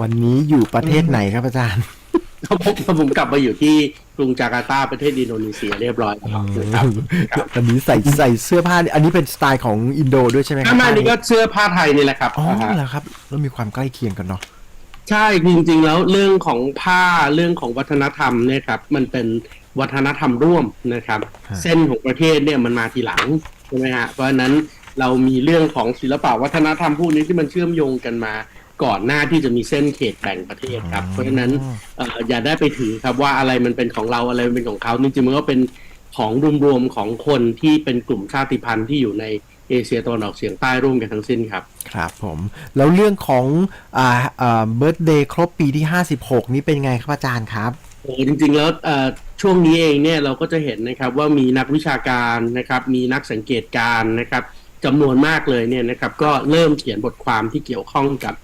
วันนี้อยู่ประเทศไหนครับอาจารย์ผมผมกลับมาอยู่ที่กรุงจาการ์ตาประเทศอินโดนีเซียเรียบร้อยแล้วนะครับครับวันนี้ใส่ใส่เสื้อผ้า อันนี้เป็นสไตล์ของอินโดด้วยใช่ไหมครัข้างหน้านี้ก็เสื้อผ้าไทยนี่แหละครับอ๋ออ่าฮะเหรอครับแล้วมีความใกล้เคียงกันเนาะใช่จริงๆแล้วเรื่องของผ้าเรื่องของวัฒนธรรมเนี่ยครับมันเป็นวัฒนธรรมร่วมนะครับ เส้นของประเทศเนี่ยมันมาทีหลังใช่ไหมฮะเพราะฉะนั้นเรามีเรื่องของศิลปะวัฒนธรรมพวกนี้ที่มันเชื่อมโยงกันมา ก่อนหน้าที่จะมีเส้นเขตแบ่งประเทศครับ เพราะฉะนั้นเอ่ออย่าได้ไปถือครับว่าอะไรมันเป็นของเราอะไรมันเป็นของเขาจริงๆมันก็เป็นของรวมๆของคนที่เป็นกลุ่มชาติพันธุ์ที่อยู่ในเอเชียตะวันออกเฉียงใต้ร่วมกันทั้งสิ้นครับ ครับผม แล้วเรื่องของอ่าอ่าเบิร์ตเดย์ครบปีที่ 56 นี้เป็นไงครับอาจารย์ครับโอ้จริงๆแล้วเอ่อช่วงนี้เองเนี่ยเราก็จะเห็นนะครับว่ามีนักวิชาการนะครับมีนักสังเกตการณ์นะครับจำนวนมากเลยเนี่ยนะครับก็เริ่มเขียนบทความที่เกี่ยวข้องกับเอ่อ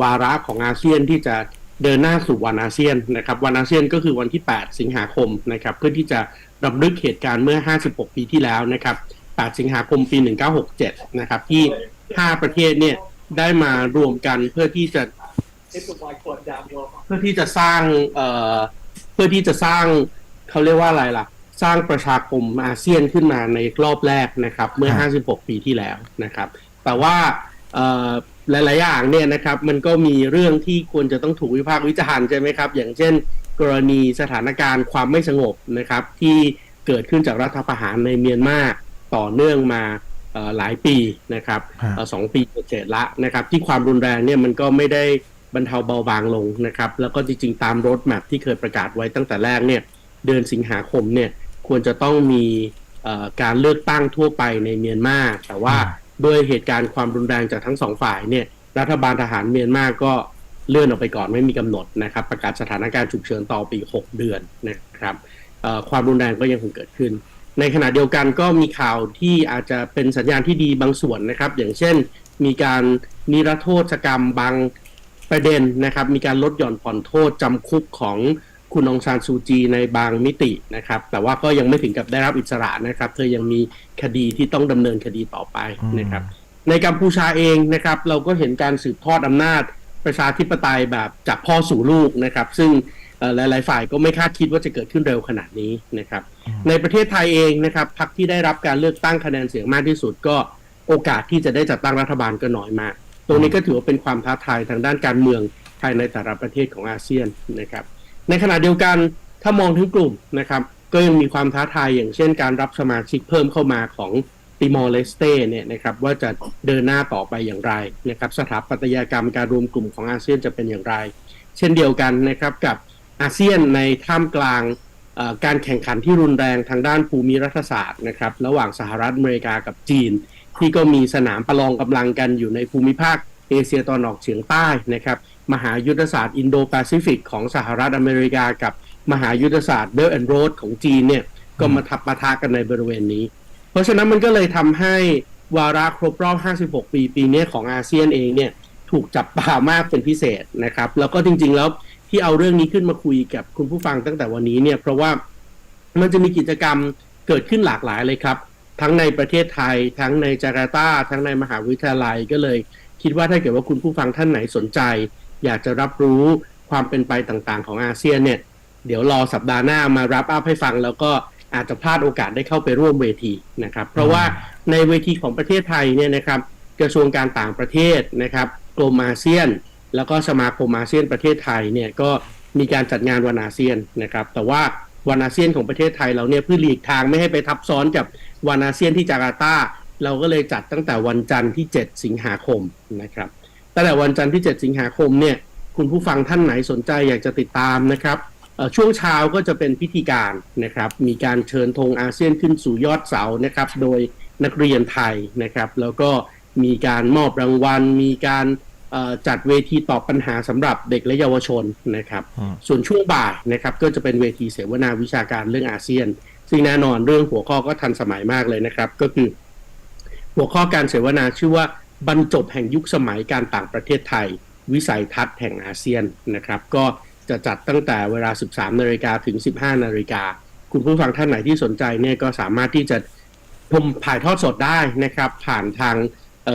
วาระของอาเซียนที่จะเดินหน้าสู่วันอาเซียนนะครับวันอาเซียนก็คือวันที่ 8 สิงหาคมนะครับเพื่อที่จะรำลึกเหตุการณ์เมื่อ 56 ปีที่แล้วนะครับ 8 สิงหาคมปี 1967 นะครับที่ 5 ประเทศเนี่ยได้มารวมกันเพื่อที่จะเพื่อที่จะสร้างเอ่อเพื่อที่จะสร้างเขาเรียกว่าอะไรล่ะ สร้างประชาคมอาเซียนขึ้นมาในรอบแรกนะครับ เมื่อครับ56 ปีที่แล้วนะครับ แต่ว่า หลายๆอย่างเนี่ยนะครับ มันก็มีเรื่องที่ควรจะต้องถูกวิพากษ์วิจารณ์ใช่ไหมครับ อย่างเช่น กรณีสถานการณ์ความไม่สงบนะครับ ที่เกิดขึ้นจากรัฐประหารในเมียนมาต่อเนื่องมาเอ่อหลายปีนะครับฮะเอ่อสองปีเศษๆละนะครับ ที่ความรุนแรงเนี่ยมันก็ไม่ได้บรรเทาเบาบางลงนะครับ แล้วก็จริงๆ ตามรถแมพที่เคยประกาศไว้ตั้งแต่แรกเนี่ย เดือนสิงหาคมเนี่ยควรจะต้องมีเอ่อการเลือกตั้งทั่วไปในเมียนมาแต่ว่า ด้วยเหตุการณ์ความรุนแรงจากทั้งสองฝ่ายเนี่ยรัฐบาลทหารเมียนมาก็เลื่อนออกไปก่อนไม่มีกำหนดนะครับ ประกาศสถานการณ์ฉุกเฉินต่อปี 6 เดือนนะครับความรุนแรงก็ยังคงเกิดขึ้น ในขณะเดียวกันก็มีข่าวที่อาจจะเป็นสัญญาณที่ดีบางส่วนนะครับ อย่างเช่น มีการนิรโทษกรรมบางประเด็นนะครับ มีการลดหย่อนผ่อนโทษจำคุกของ คุณองซานซูจีในบางมิตินะครับ แต่ว่าก็ยังไม่ถึงกับได้รับอิสระนะครับ เธอยังมีคดีที่ต้องดำเนินคดีต่อไปนะครับ ในกัมพูชาเองนะครับ เราก็เห็นการสืบทอดอำนาจประชาธิปไตยแบบจากพ่อสู่ลูกนะครับ ซึ่งเอ่อหลาย ๆ ฝ่ายก็ไม่คาดคิดว่าจะเกิดขึ้นเร็วขนาดนี้นะครับ ในประเทศไทยเองนะครับพรรคที่ได้รับการเลือกตั้งคะแนนเสียงมากที่สุดก็โอกาสที่จะได้จัดตั้งรัฐบาลก็น้อยมาก ตรงนี้ก็ถือว่าเป็นความท้าทายทางด้านการเมืองภายในแต่ละประเทศของอาเซียนนะครับ ในขณะเดียวกันถ้ามองถึงกลุ่มนะครับ ก็ยังมีความท้าทายอย่างเช่นการรับสมาชิกเพิ่มเข้ามาของติมอร์เลสเตเนี่ยนะครับว่าจะเดินหน้าต่อไปอย่างไรนะครับสถาปัตยกรรมการรวมกลุ่มของอาเซียนจะเป็นอย่างไร เช่นเดียวกันนะครับกับอาเซียนในท่ามกลางการแข่งขันที่รุนแรงทางด้านภูมิรัฐศาสตร์นะครับ ระหว่างสหรัฐอเมริกากับจีน ที่ก็มีสนามประลองกำลังกันอยู่ในภูมิภาค เอเชียตะวันออกเฉียงใต้นะครับมหายุทธศาสตร์อินโดแปซิฟิกของสหรัฐอเมริกากับมหายุทธศาสตร์เบลแอนด์โรดของจีนเนี่ยก็มาทับปะทะกันในบริเวณนี้ เพราะฉะนั้นมันก็เลยทำให้วาระครบรอบ 56 ปีปีนี้ของอาเซียนเองเนี่ยถูกจับตามากเป็นพิเศษนะครับ แล้วก็จริง ๆ แล้วที่เอาเรื่องนี้ขึ้นมาคุยกับคุณผู้ฟังตั้งแต่วันนี้เนี่ยเพราะว่ามันจะมีกิจกรรมเกิดขึ้นหลากหลายเลยครับ ทั้งในประเทศไทย ทั้งในจาการ์ตาทั้งในมหาวิทยาลัยก็เลย คิดว่าถ้าเกิดว่าคุณผู้ฟังท่านไหนสนใจ อยากจะรับรู้ความเป็นไปต่างๆ ของอาเซียนเนี่ย เดี๋ยวรอสัปดาห์หน้ามารับอัพให้ฟัง แล้วก็อาจจะพลาดโอกาสได้เข้าไปร่วมเวทีนะครับ เพราะว่าในเวทีของประเทศไทยเนี่ยนะครับกระทรวงการต่างประเทศนะครับกรมอาเซียน แล้วก็สมาคมอาเซียนประเทศไทยเนี่ยก็มีการจัดงานวันอาเซียนนะครับ แต่ว่าวันอาเซียนของประเทศไทยเราเนี่ยเพื่อหลีกทางไม่ให้ไปทับซ้อนกับวันอาเซียนที่จาการ์ตา เราก็เลยจัดตั้งแต่วันจันทร์ที่ 7 สิงหาคมนะครับตั้งแต่วันจันทร์ที่ 7 สิงหาคมเนี่ยคุณผู้ฟังท่านไหนสนใจอยากจะติดตามนะครับเอ่อช่วงเช้าก็จะเป็นพิธีการนะครับมีการเชิญธงอาเซียนขึ้นสู่ยอดเสานะครับโดยนักเรียนไทยนะครับ แล้วก็มีการมอบรางวัล มีการเอ่อจัดเวทีตอบปัญหาสำหรับเด็กและเยาวชนนะครับอืมส่วนช่วงบ่ายนะครับก็จะเป็นเวทีเสวนาวิชาการเรื่องอาเซียน ซึ่งแน่นอนเรื่องหัวข้อก็ทันสมัยมากเลยนะครับ ก็คือ หัวข้อการเสวนาชื่อว่าบรรจบแห่งยุคสมัยการต่างประเทศไทย วิสัยทัศน์แห่งอาเซียนนะครับ ก็จะจัดตั้งแต่เวลา 13นาฬิกาถึง 15นาฬิกาคุณผู้ฟังท่านไหนที่สนใจเนี่ยก็สามารถที่จะชมถ่ายทอดสดได้นะครับ ผ่านทาง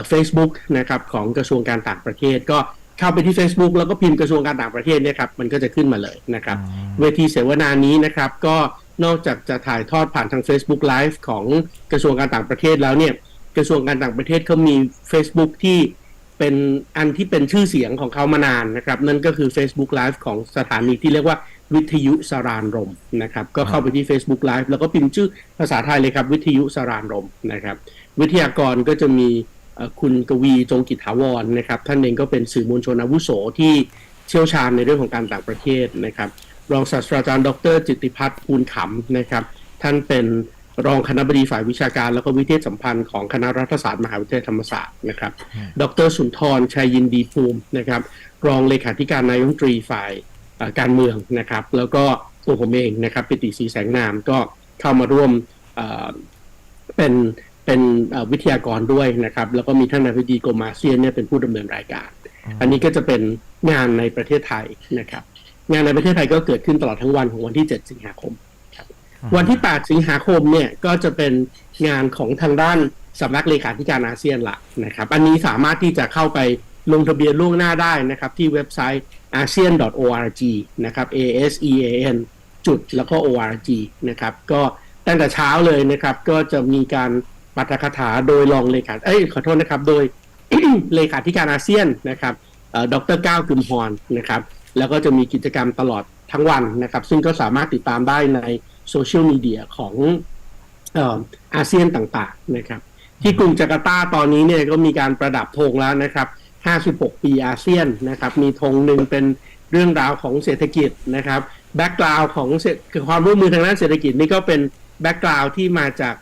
เฟซบุ๊กนะครับของกระทรวงการต่างประเทศ ก็เข้าไปที่ Facebook แล้วก็พิมพ์กระทรวงการต่างประเทศเนี่ยครับมันก็จะขึ้นมาเลยนะครับอืมเวทีเสวนานี้นะครับ ก็นอกจากจะถ่ายทอดผ่านทาง Facebook Live ของกระทรวงการต่างประเทศแล้วเนี่ย กระทรวงการต่างประเทศเขามี Facebook ที่เป็นอันที่เป็นชื่อเสียงของเขามานานนะครับ นั่นก็คือ Facebook Live ของสถานีที่เรียกว่าวิทยุสารานรมนะครับ ก็เข้าไปที่ Facebook Live แล้วก็พิมพ์ชื่อภาษาไทยเลยครับ วิทยุสารานรมนะครับ วิทยากรก็จะมีคุณกวีจงกิจถาวรนะครับ ท่านเองก็เป็นสื่อมวลชนอาวุโสที่เชี่ยวชาญในเรื่องของการต่างประเทศนะครับ รองศาสตราจารย์ ดร จิตติพัฒน์ภูลขำนะครับ ท่านเป็น รองคณะบดีฝ่ายวิชาการแล้วก็วิเทศสัมพันธ์ของคณะรัฐศาสตร์มหาวิทยาลัยธรรมศาสตร์นะครับ ดรสุนทรชัยยินดีภูมินะครับ รองเลขาธิการนายกรัฐมนตรีฝ่ายเอ่อการเมืองนะครับ แล้วก็ตัวผมเองนะครับปิติศรีแสงนามก็เข้ามาร่วมเอ่อเป็นเป็นเอ่อวิทยากรด้วยนะครับ แล้วก็มีท่านนายพิธีกรมอาเซียนเนี่ยเป็นผู้ดำเนินรายการ อันนี้ก็จะเป็นงานในประเทศไทยนะครับ งานในประเทศไทยก็เกิดขึ้นตลอดทั้งวันของวันที่ 7 สิงหาคมครับ วันที่ 8 สิงหาคมเนี่ยก็จะเป็นงานของทางด้านสำนักเลขาธิการอาเซียนละนะครับ อันนี้สามารถที่จะเข้าไปลงทะเบียนล่วงหน้าได้นะครับ ที่เว็บไซต์ asean.org นะครับ a s e a n จุดแล้วก็ org นะครับ ก็ตั้งแต่เช้าเลยนะครับ ก็จะมีการปาฐกถาโดยรองเลขาเอ้ยขอโทษนะครับ โดยเลขาธิการอาเซียนนะครับเอ่อดรก้าวกึมฮอนนะครับ แล้วก็จะมีกิจกรรมตลอดทั้งวันนะครับ ซึ่งก็สามารถติดตามได้ใน โซเชียลมีเดียของเอ่ออาเซียนต่างๆนะครับ ที่กรุงจาการ์ตาตอนนี้เนี่ยก็มีการประดับธงแล้วนะครับ 56 ปีอาเซียนนะครับ มีธงหนึ่งเป็นเรื่องราวของเศรษฐกิจนะครับแบ็กกราวด์ของเศรษฐคือความร่วมมือทางด้านเศรษฐกิจนี่ก็เป็นแบ็กกราวด์ที่มาจาก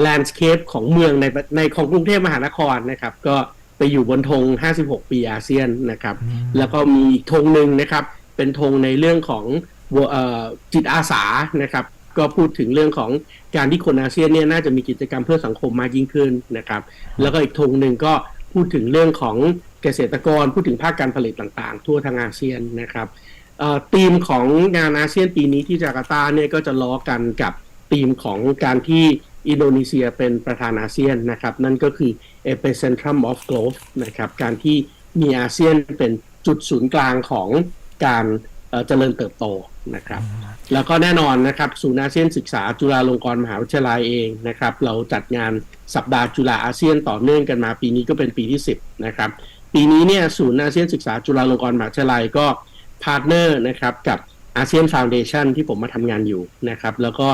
แลนด์สเคปของเมืองในในของกรุงเทพมหานครนะครับ ก็ไปอยู่บนธง 56 ปีอาเซียนนะครับ แล้วก็มีอีกธงหนึ่งนะครับ เป็นธงในเรื่องของเอ่อ จิตอาสานะครับ ก็พูดถึงเรื่องของการที่คนอาเซียนเนี่ยน่าจะมีกิจกรรมเพื่อสังคมมากยิ่งขึ้นนะครับ แล้วก็อีกธงหนึ่งก็พูดถึงเรื่องของเกษตรกร พูดถึงภาคการผลิตต่างๆ ทั่วทางอาเซียนนะครับธีมของงานอาเซียนปีนี้ที่จาการ์ตาเนี่ยก็จะล้อกันกับธีมของการที่อินโดนีเซียเป็นประธานอาเซียนนะครับ นั่นก็คือ epicentrum of growth นะครับ การที่มีอาเซียนเป็นจุดศูนย์กลางของการ เจริญเติบโตนะครับ แล้วก็แน่นอนนะครับศูนย์อาเซียนศึกษาจุฬาลงกรณ์มหาวิทยาลัยเองนะครับ เราจัดงานสัปดาห์จุฬาอาเซียนต่อเนื่องกันมาปีนี้ก็เป็นปีที่ 10 นะครับ ปีนี้เนี่ยศูนย์อาเซียนศึกษาจุฬาลงกรณ์มหาวิทยาลัยก็พาร์ทเนอร์นะครับกับอาเซียนฟ u วเดชันที่ผมมาทำงานอยู่นะครับ แล้วก็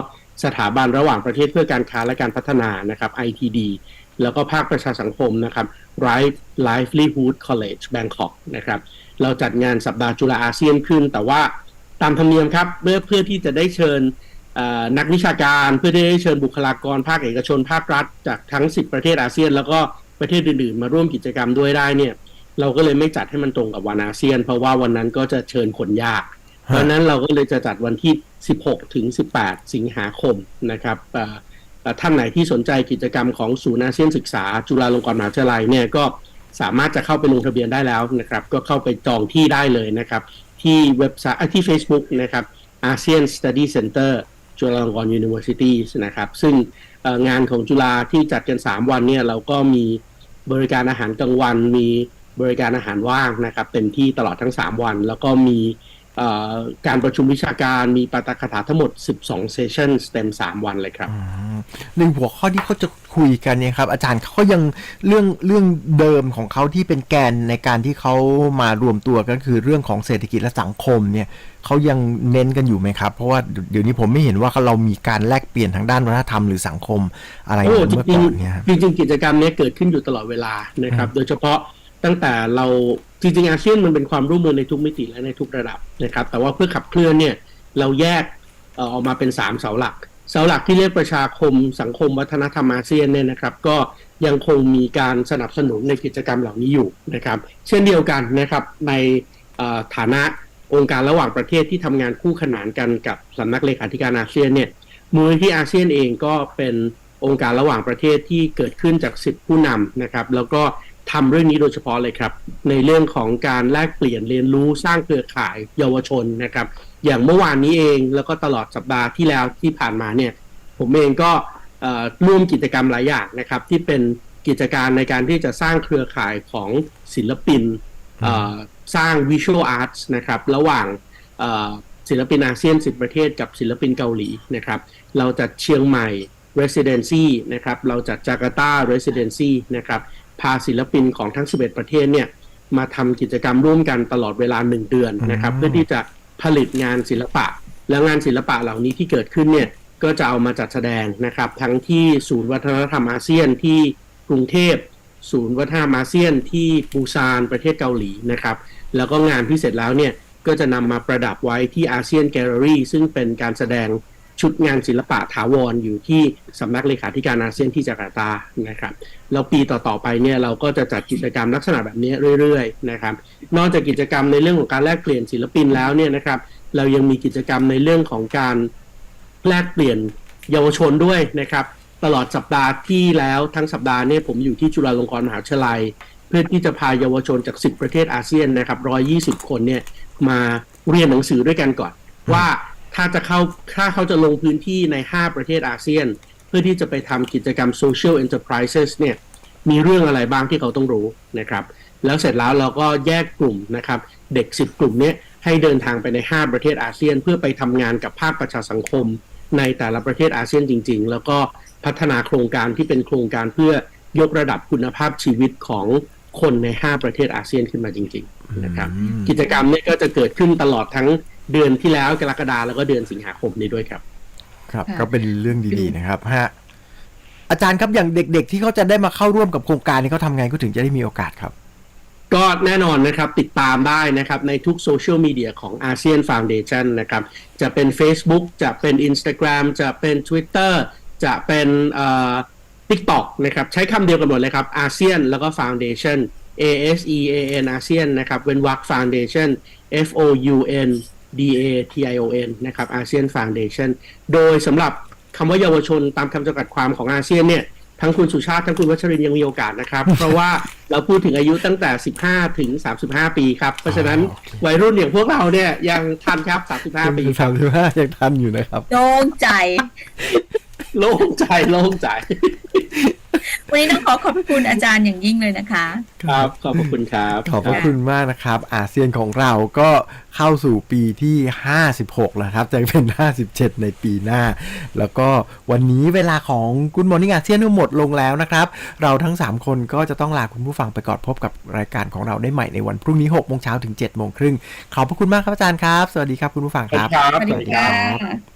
สถาบันระหว่างประเทศเพื่อการค้าและการพัฒนานะครับ ITD แล้วก็ภาคประชาสังคมนะครับ Right Livelihood College Bangkok นะครับ เราจัดงานสัปดาห์จุฬาอาเซียนขึ้น แต่ว่าตามธรรมเนียมครับเพื่อเพื่อที่จะได้เชิญเอ่อนักวิชาการเพื่อที่จะได้เชิญบุคลากรภาคเอกชนภาครัฐ จากทั้ง 10 ประเทศอาเซียน แล้วก็ประเทศอื่นๆ มาร่วมกิจกรรมด้วยได้เนี่ยเราก็เลยไม่จัดให้มันตรงกับวันอาเซียน เพราะว่าวันนั้นก็จะเชิญคนยาก เพราะฉะนั้นเราก็เลยจะจัดวันที่ 16 ถึง 18 สิงหาคมนะครับเอ่อเอ่อท่านไหนที่สนใจกิจกรรมของศูนย์อาเซียนศึกษา จุฬาลงกรณ์มหาวิทยาลัยเนี่ยก็ สามารถจะเข้าไปลงทะเบียนได้แล้วนะครับ ก็เข้าไปจองที่ได้เลยนะครับ ที่เว็บไซต์อ่อที่ Facebook นะครับ ASEAN Study Center จุฬาลงกรณ์ University นะครับ ซึ่งงานของจุฬาที่จัดกัน 3 วันเนี่ยเราก็มีบริการอาหารกลางวัน มีบริการอาหารว่างนะครับ เป็นที่ตลอดทั้ง 3 วัน แล้วก็มี การประชุมวิชาการมีปาฐกถาทั้งหมด 12 เซสชั่นเต็ม 3 วันเลยครับอืมในหัวข้อที่เขาจะคุยกันเนี่ยครับ อาจารย์เขายังเรื่องเรื่องเดิมของเขาที่เป็นแกนในการที่เขามารวมตัวก็คือเรื่องของเศรษฐกิจและสังคมเนี่ยเขายังเน้นกันอยู่ไหมครับ เพราะว่าเดี๋ยวนี้ผมไม่เห็นว่าเรามีการแลกเปลี่ยนทางด้านวัฒนธรรมหรือสังคมอะไรโอ้เหมือนจเมื่อริงก่อนเนี่ยครับๆจริงๆกิจกรรมเนี้ยเกิดขึ้นอยู่ตลอดเวลานะครับ โดยเฉพาะ ตั้งแต่เราจริงๆอาเซียนมันเป็นความร่วมมือในทุกมิติและในทุกระดับนะครับ แต่ว่าเพื่อขับเคลื่อนเนี่ยเราแยกออกมาเป็น 3 เสาหลัก เสาหลักที่เรียกประชาคมสังคมวัฒนธรรมอาเซียนเนี่ยนะครับ ก็ยังคงมีการสนับสนุนในกิจกรรมเหล่านี้อยู่นะครับ เช่นเดียวกันนะครับในฐานะองค์การระหว่างประเทศที่ทำงานคู่ขนานกันกับสำนักเลขาธิการอาเซียนเนี่ยมูลนิธิอาเซียนเองก็เป็นองค์การระหว่างประเทศที่เกิดขึ้นจากสิบผู้นำนะครับ แล้วก็ ทำเรื่องนี้โดยเฉพาะเลยครับ ในเรื่องของการแลกเปลี่ยนเรียนรู้สร้างเครือข่ายเยาวชนนะครับ อย่างเมื่อวานนี้เองแล้วก็ตลอดสัปดาห์ที่แล้วที่ผ่านมาเนี่ย ผมเองก็ร่วมกิจกรรมหลายอย่างนะครับ ที่เป็นกิจการในการที่จะสร้างเครือข่ายของศิลปินสร้าง Visual Arts นะครับ ระหว่างศิลปินอาเซียน10ประเทศกับศิลปินเกาหลีนะครับ เราจัดเชียงใหม่ Residency นะครับ เราจัดจาการ์ตา Residency นะครับ พาศิลปินของทั้ง 11 ประเทศเนี่ยมาทำกิจกรรมร่วมกันตลอดเวลา1เดือนนะครับอืมเพื่อที่จะผลิตงานศิลปะ แล้วงานศิลปะเหล่านี้ที่เกิดขึ้นเนี่ยก็จะเอามาจัดแสดงนะครับ ทั้งที่ศูนย์วัฒนธรรมอาเซียนที่กรุงเทพ ศูนย์วัฒนธรรมอาเซียนที่ปูซานประเทศเกาหลีนะครับ แล้วก็งานที่เสร็จแล้วเนี่ยก็จะนำมาประดับไว้ที่อาเซียนแกลเลอรี่ซึ่งเป็นการแสดง ชุดงานศิลปะถาวรอยู่ที่สำนักเลขาธิการอาเซียนที่จาการ์ตานะครับแล้วปีต่อๆไปเนี่ยเราก็จะจัดกิจกรรมลักษณะแบบนี้เรื่อยๆนะครับนอกจากกิจกรรมในเรื่องของการแลกเปลี่ยนศิลปินแล้วเนี่ยนะครับเรายังมีกิจกรรมในเรื่องของการแลกเปลี่ยนเยาวชนด้วยนะครับตลอดสัปดาห์ที่แล้วทั้งสัปดาห์เนี่ยผมอยู่ที่จุฬาลงกรณ์มหาวิทยาลัย เพื่อที่จะพาเยาวชนจาก 10 ประเทศอาเซียนนะครับ120 คนเนี่ยมาเรียนหนังสือด้วยกันก่อนว่า ถ้าจะเข้าถ้าเขาจะลงพื้นที่ใน 5 ประเทศอาเซียน เพื่อที่จะไปทำกิจกรรม social enterprises เนี่ยมีเรื่องอะไรบ้างที่เขาต้องรู้นะครับ แล้วเสร็จแล้วเราก็แยกกลุ่มนะครับ เด็ก 10 กลุ่มเนี้ยให้เดินทางไปใน 5 ประเทศอาเซียน เพื่อไปทำงานกับภาคประชาสังคม ในแต่ละประเทศอาเซียนจริง ๆ แล้วก็พัฒนาโครงการที่เป็นโครงการเพื่อยกระดับคุณภาพชีวิตของคนใน 5 ประเทศอาเซียนขึ้นมาจริง ๆ นะครับอืมกิจกรรมเนี้ก็จะเกิดขึ้นตลอดทั้ง เดือนที่แล้วกรกฎาแล้วก็เดือนสิงหาคมนี้ด้วยครับ ครับ ค่ะ ก็เป็นเรื่องดีๆนะครับฮะอาจารย์ครับอย่างเด็ก ๆ ที่เขาจะได้มาเข้าร่วมกับโครงการนี้เขาทำไงก็ถึงจะได้มีโอกาสครับ ก็แน่นอนนะครับติดตามได้นะครับในทุกโซเชียลมีเดียของอาเซียนฟ u n เดชันนะครับจะเป็น Facebook จะเป็น Instagram จะเป็น Twitter จะเป็นเอ่อ TikTok นะครับใช้คำเดียวกันหมดเลยครับอาเซียนแล้วก็ Foundation A S E A N อาเซียนนะครับเว้นวรรค Foundation F O U N D A T I O N นะครับอาเซียน Foundation โดยสำหรับคำว่าเยาวชนตามคำจำกัดความของอาเซียนเนี่ยทั้งคุณสุชาติ ทั้งคุณวัชรินทร์ยังมีโอกาสนะครับ เพราะว่าเราพูดถึงอายุตั้งแต่ 15 ถึง 35 ปีครับ เพราะฉะนั้นโอเควัยรุ่นอย่างพวกเราเนี่ยยังทันครับ 35 ปีสามสิบห้ายังทันอยู่นะครับ โล่งใจ โล่งใจ โล่งใจ วันนี้ต้องขอขอบคุณอาจารย์อย่างยิ่งเลยนะคะ ครับ ขอบพระคุณครับ ขอบพระคุณมากนะครับ อาเซียนของเราก็เข้าสู่ปีที่ 56 แล้วครับจะเป็น 57 ในปีหน้า แล้วก็วันนี้เวลาของคุณมอร์นิ่งอาเซียนหมดลงแล้วนะครับ เราทั้ง 3 คนก็จะต้องลาคุณผู้ฟังไปก่อนพบกับรายการของเราได้ใหม่ในวันพรุ่งนี้6โมงเช้าถึง7โมงครึ่งขอบพระคุณมากครับอาจารย์ครับ สวัสดีครับคุณผู้ฟังครับครับสวัสดีค่ะ